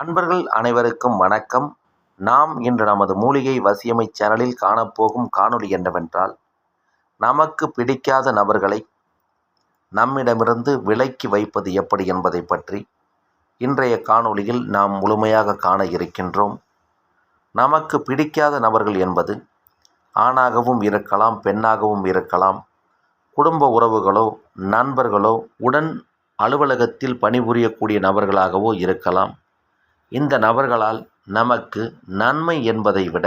அன்பர்கள் அனைவருக்கும் வணக்கம். நாம் இன்று நமது மூலிகை வசியமை சேனலில் காணப்போகும் காணொளி என்னவென்றால் நமக்கு பிடிக்காத நபர்களை நம்மிடமிருந்து விலக்கி வைப்பது எப்படி என்பதை பற்றி இன்றைய காணொளியில் நாம் முழுமையாக காண இருக்கின்றோம். நமக்கு பிடிக்காத நபர்கள் என்பது ஆணாகவும் இருக்கலாம் பெண்ணாகவும் இருக்கலாம் குடும்ப உறவுகளோ நண்பர்களோ உடன் அலுவலகத்தில் பணிபுரியக்கூடிய நபர்களாகவோ இருக்கலாம். இந்த நபர்களால் நமக்கு நன்மை என்பதை விட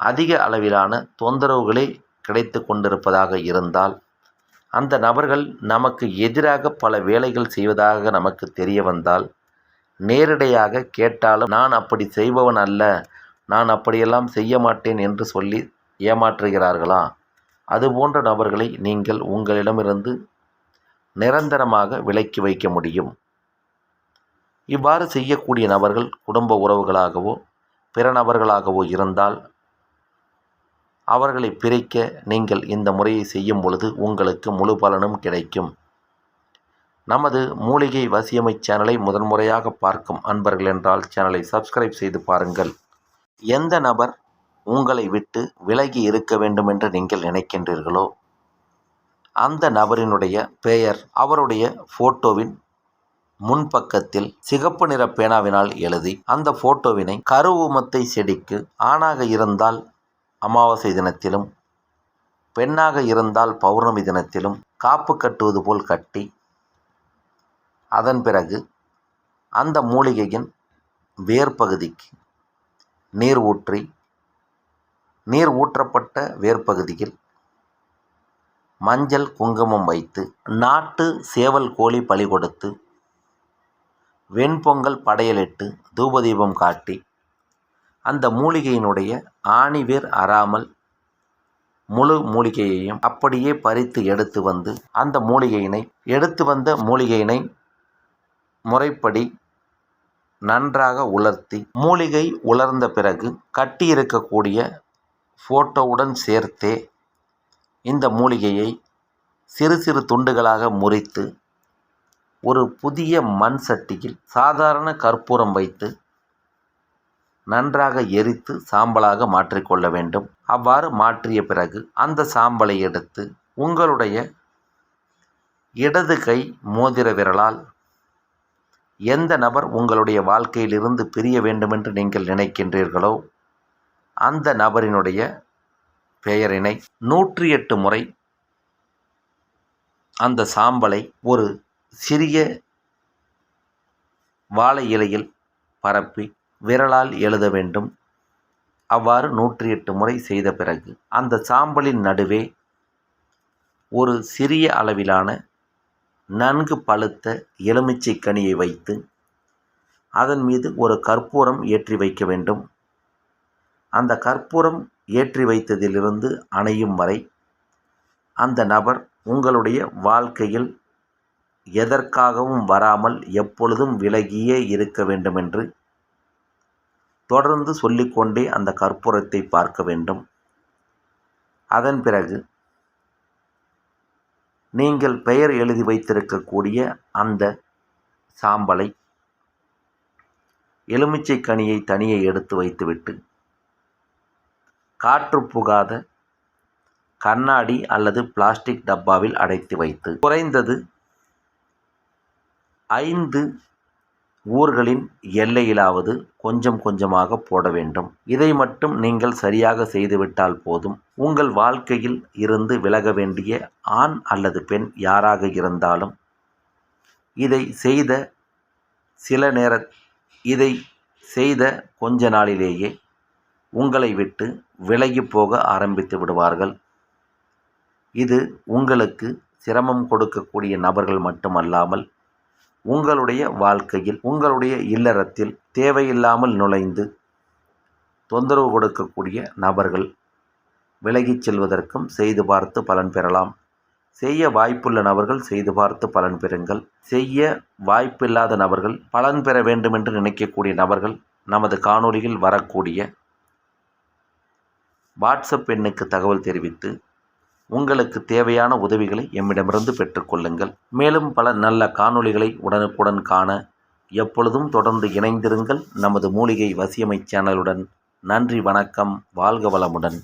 அதிக அளவிலான தொந்தரவுகளே கிடைத்து கொண்டிருப்பதாக இருந்தால் அந்த நபர்கள் நமக்கு எதிராக பல வேலைகள் செய்வதாக நமக்கு தெரிய வந்தால் நேரடியாக கேட்டாலும் நான் அப்படி செய்பவன் அல்ல நான் அப்படியெல்லாம் செய்ய மாட்டேன் என்று சொல்லி ஏமாற்றுகிறார்களா? அதுபோன்ற நபர்களை நீங்கள் உங்களிடமிருந்து நிரந்தரமாக விலக்கி வைக்க முடியும். இவ்வாறு செய்யக்கூடிய நபர்கள் குடும்ப உறவுகளாகவோ பிற நபர்களாகவோ இருந்தால் அவர்களை பிரிக்க நீங்கள் இந்த முறையை செய்யும் பொழுது உங்களுக்கு முழு பலனும் கிடைக்கும். நமது மூலிகை வசியமை சேனலை முதன்முறையாக பார்க்கும் அன்பர்கள் என்றால் சேனலை சப்ஸ்கிரைப் செய்து பாருங்கள். எந்த நபர் உங்களை விட்டு விலகி இருக்க வேண்டும் என்று நீங்கள் நினைக்கின்றீர்களோ அந்த நபரினுடைய பெயர் அவருடைய ஃபோட்டோவின் முன்பக்கத்தில் சிகப்பு நிற பேனாவினால் எழுதி அந்த போட்டோவினை கருவுமத்தை செடிக்கு ஆணாக இருந்தால் அமாவாசை தினத்திலும் பெண்ணாக இருந்தால் பௌர்ணமி தினத்திலும் காப்பு கட்டுவது போல் கட்டி அதன் பிறகு அந்த மூலிகையின் வேர்பகுதிக்கு நீர் ஊற்றி நீர் ஊற்றப்பட்ட வேர்பகுதியில் மஞ்சள் குங்குமம் வைத்து நாட்டு சேவல் கோழி பலி கொடுத்து வெண்பொங்கல் படையலிட்டு தூபதீபம் காட்டி அந்த மூலிகையினுடைய ஆணிவேர் அறாமல் முழு மூலிகையையும் அப்படியே பறித்து எடுத்து வந்து அந்த மூலிகையினை எடுத்து வந்த மூலிகையினை முறைப்படி நன்றாக உலர்த்தி மூலிகை உலர்ந்த பிறகு கட்டி இருக்கக்கூடிய ஃபோட்டோவுடன் சேர்த்தே இந்த மூலிகையை சிறு சிறு துண்டுகளாக முறித்து ஒரு புதிய மண் சட்டியில் சாதாரண கற்பூரம் வைத்து நன்றாக எரித்து சாம்பலாக மாற்றிக்கொள்ள வேண்டும். அவ்வாறு மாற்றிய பிறகு அந்த சாம்பலை எடுத்து உங்களுடைய இடது கை மோதிர விரலால் எந்த நபர் உங்களுடைய வாழ்க்கையிலிருந்து பிரிய வேண்டுமென்று நீங்கள் நினைக்கின்றீர்களோ அந்த நபரினுடைய பெயரினை நூற்றி எட்டு முறை அந்த சாம்பலை ஒரு சிறிய வாழை இலையில் பரப்பி விரலால் எழுத வேண்டும். அவ்வாறு நூற்றி எட்டு முறை செய்த பிறகு அந்த சாம்பலின் நடுவே ஒரு சிறிய அளவிலான நன்கு பழுத்த எலுமிச்சை கனியை வைத்து அதன் மீது ஒரு கற்பூரம் ஏற்றி வைக்க வேண்டும். அந்த கற்பூரம் ஏற்றி வைத்ததிலிருந்து அணையும் வரை அந்த நபர் உங்களுடைய வாழ்க்கையில் எதற்காகவும் வராமல் எப்பொழுதும் விலகியே இருக்க வேண்டுமென்று தொடர்ந்து சொல்லிக்கொண்டே அந்த கற்பூரத்தை பார்க்க வேண்டும். அதன் பிறகு நீங்கள் பெயர் எழுதி வைத்திருக்கக்கூடிய அந்த சாம்பலை எலுமிச்சை கனியை தனியே எடுத்து வைத்துவிட்டு காற்று புகாத கண்ணாடி அல்லது பிளாஸ்டிக் டப்பாவில் அடைத்து வைத்து குறைந்தது ஐந்து ஊர்களின் எல்லையிலாவது கொஞ்சம் கொஞ்சமாக போட வேண்டும். இதை மட்டும் நீங்கள் சரியாக செய்துவிட்டால் போதும். உங்கள் வாழ்க்கையில் இருந்து விலக வேண்டிய ஆண் அல்லது பெண் யாராக இருந்தாலும் இதை செய்த சில நேர இதை செய்த கொஞ்ச நாளிலேயே உங்களை விட்டு விலகி போக ஆரம்பித்து விடுவார்கள். இது உங்களுக்கு சிரமம் கொடுக்கக்கூடிய நபர்கள் மட்டுமல்லாமல் உங்களுடைய வாழ்க்கையில் உங்களுடைய இல்லறத்தில் தேவையில்லாமல் நுழைந்து தொந்தரவு கொடுக்கக்கூடிய நபர்கள் விலகிச் செல்வதற்கும் செய்து பார்த்து பலன் பெறலாம். செய்ய வாய்ப்புள்ள நபர்கள் செய்து பார்த்து பலன் பெறுங்கள். செய்ய வாய்ப்பில்லாத நபர்கள் பலன் பெற வேண்டும் என்று நினைக்கக்கூடிய நபர்கள் நமது காணொளியில் வரக்கூடிய வாட்ஸ்அப் எண்ணுக்கு தகவல் தெரிவித்து உங்களுக்கு தேவையான உதவிகளை எம்மிடமிருந்து பெற்றுக்கொள்ளுங்கள். மேலும் பல நல்ல காணொளிகளை உடனுக்குடன் காண எப்பொழுதும் தொடர்ந்து இணைந்திருங்கள். நமது மூலிகை வசியமை சேனலுடன் நன்றி வணக்கம் வாழ்க வளமுடன்.